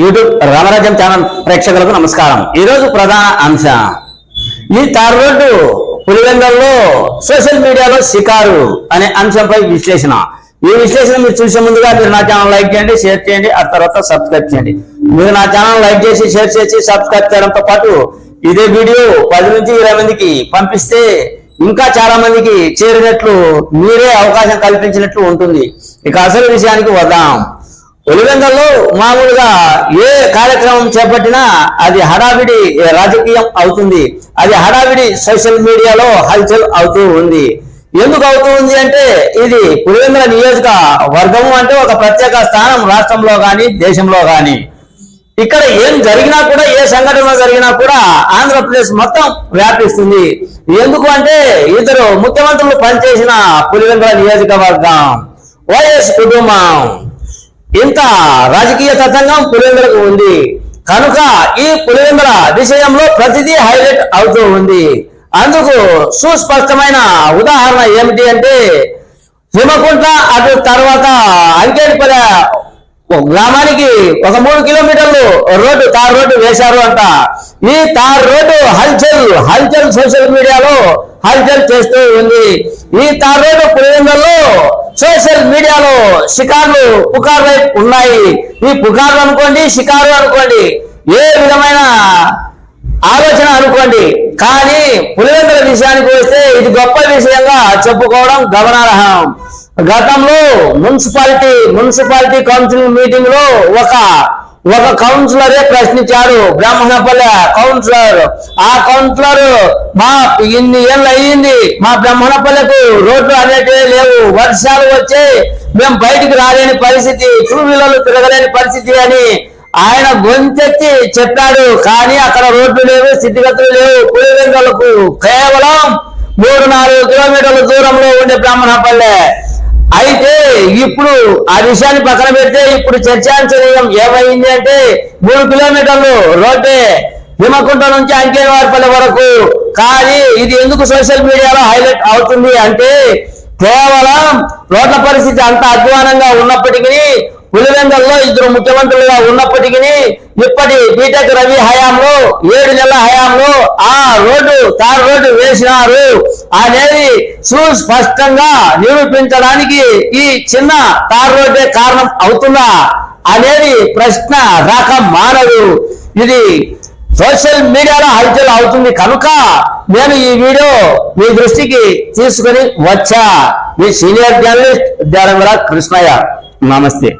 YouTube రామరాజ్యం channel ప్రేక్షకులకు నమస్కారం. ఈరోజు ప్రధాన అంశం. ఈ తార్ పులివెందల్లో సోషల్ మీడియాలో షికారు అనే అంశంపై విశ్లేషణ. ఈ విశ్లేషణ మీరు చూసే ముందుగా మీరు నా ఛానల్ లైక్ చేయండి షేర్ చేయండి ఆ తర్వాత సబ్స్క్రైబ్ చేయండి. మీరు నా ఛానల్ లైక్ చేసి షేర్ చేసి సబ్స్క్రైబ్ చేయడంతో పాటు ఇదే వీడియో పది నుంచి ఇరవై మందికి పంపిస్తే ఇంకా చాలా మందికి చేరినట్లు మీరే అవకాశం కల్పించినట్లు ఉంటుంది. ఇక అసలు విషయానికి వద్దాం. ఒలివెందల్లో మామూలుగా ఏ కార్యక్రమం చేపట్టినా అది హడావిడి రాజకీయం అవుతుంది. అది హడావిడి సోషల్ మీడియాలో హల్చల్ అవుతూ ఉంది. ఎందుకు అవుతూ ఉంది అంటే ఇది పులివెందుల నియోజక వర్గము అంటే ఒక ప్రత్యేక స్థానం రాష్ట్రంలో గాని దేశంలో గాని. ఇక్కడ ఏం జరిగినా కూడా ఏ సంఘటన జరిగినా కూడా ఆంధ్రప్రదేశ్ మొత్తం వ్యాపిస్తుంది. ఎందుకు అంటే ఇద్దరు ముఖ్యమంత్రులు పనిచేసిన పులివెందుల నియోజకవర్గం. వైఎస్ కుటుంబం. ఇంత రాజకీయ తతంగం పులివెందులకు ఉంది. కనుక ఈ పులివెందుల విషయంలో ప్రతిదీ హైలైట్ అవుతూ ఉంది. అందుకు సుస్పష్టమైన ఉదాహరణ ఏమిటి అంటే హిమకుంట అటు తర్వాత అంకేటిపల్లి గ్రామానికి ఒక మూడు కిలోమీటర్లు రోడ్డు తార్ రోడ్డు వేశారు అంట. ఈ తార్ రోడ్డు హల్చల్ హల్చల్ సోషల్ మీడియాలో హల్చల్ చేస్తూ ఉంది. ఈ తార్ రోడ్డు పులివెందుల్లో సోషల్ మీడియాలో షికార్లు పుకార్లు ఉన్నాయి. ఈ పుకార్లు అనుకోండి షికారు అనుకోండి ఏ విధమైన ఆలోచన అనుకోండి. కానీ పులివెందుల విషయానికి వస్తే ఇది గొప్ప విషయంగా చెప్పుకోవడం గమనార్హం. గతంలో మున్సిపాలిటీ మున్సిపాలిటీ కౌన్సిల్ మీటింగ్లో ఒక ఒక కౌన్సిలరే ప్రశ్నించాడు బ్రాహ్మణపల్లె కౌన్సిలర్. ఆ కౌన్సిలర్ మా ఇన్ని ఏళ్ళు అయ్యింది మా బ్రాహ్మణపల్లెకు రోడ్లు అనేటివి లేవు వర్షాలు వచ్చి మేము బయటికి రాలేని పరిస్థితి టూ వీలర్లు తిరగలేని పరిస్థితి అని ఆయన గొంతెత్తి చెప్పాడు. కానీ అక్కడ రోడ్లు లేవు స్థితిగతులు లేవు. పులివెందులకు కేవలం మూడు నాలుగు కిలోమీటర్ల దూరంలో ఉండే బ్రాహ్మణపల్లె. అయితే ఇప్పుడు ఆ విషయాన్ని పక్కన పెడితే ఇప్పుడు చర్చాంశనీయం ఏమైంది అంటే మూడు కిలోమీటర్లు రోడ్డే భీమకుంట నుంచి అంకేవారిపల్లి వరకు. కానీ ఇది ఎందుకు సోషల్ మీడియాలో హైలైట్ అవుతుంది అంటే కేవలం రోడ్ల పరిస్థితి అంత అధ్వానంగా ఉన్నప్పటికీ పులివెందల్లో ఇద్దరు ముఖ్యమంత్రులుగా ఉన్నప్పటికీ ఇప్పటి బీటెక్ రవి హయాంలో ఏడు నెలల హయాంలో ఆ రోడ్డు తార్ రోడ్డు వేసినారు. అనేది సుస్పష్టంగా నిరూపించడానికి ఈ చిన్న తార్ రోడ్డే కారణం అవుతుందా అనేది ప్రశ్న రాక మానదు. ఇది సోషల్ మీడియాలో హల్చల్ అవుతుంది కనుక నేను ఈ వీడియో మీ దృష్టికి తీసుకుని వచ్చా. మీ సీనియర్ జర్నలిస్ట్ దేరంగల కృష్ణయ్య. నమస్తే.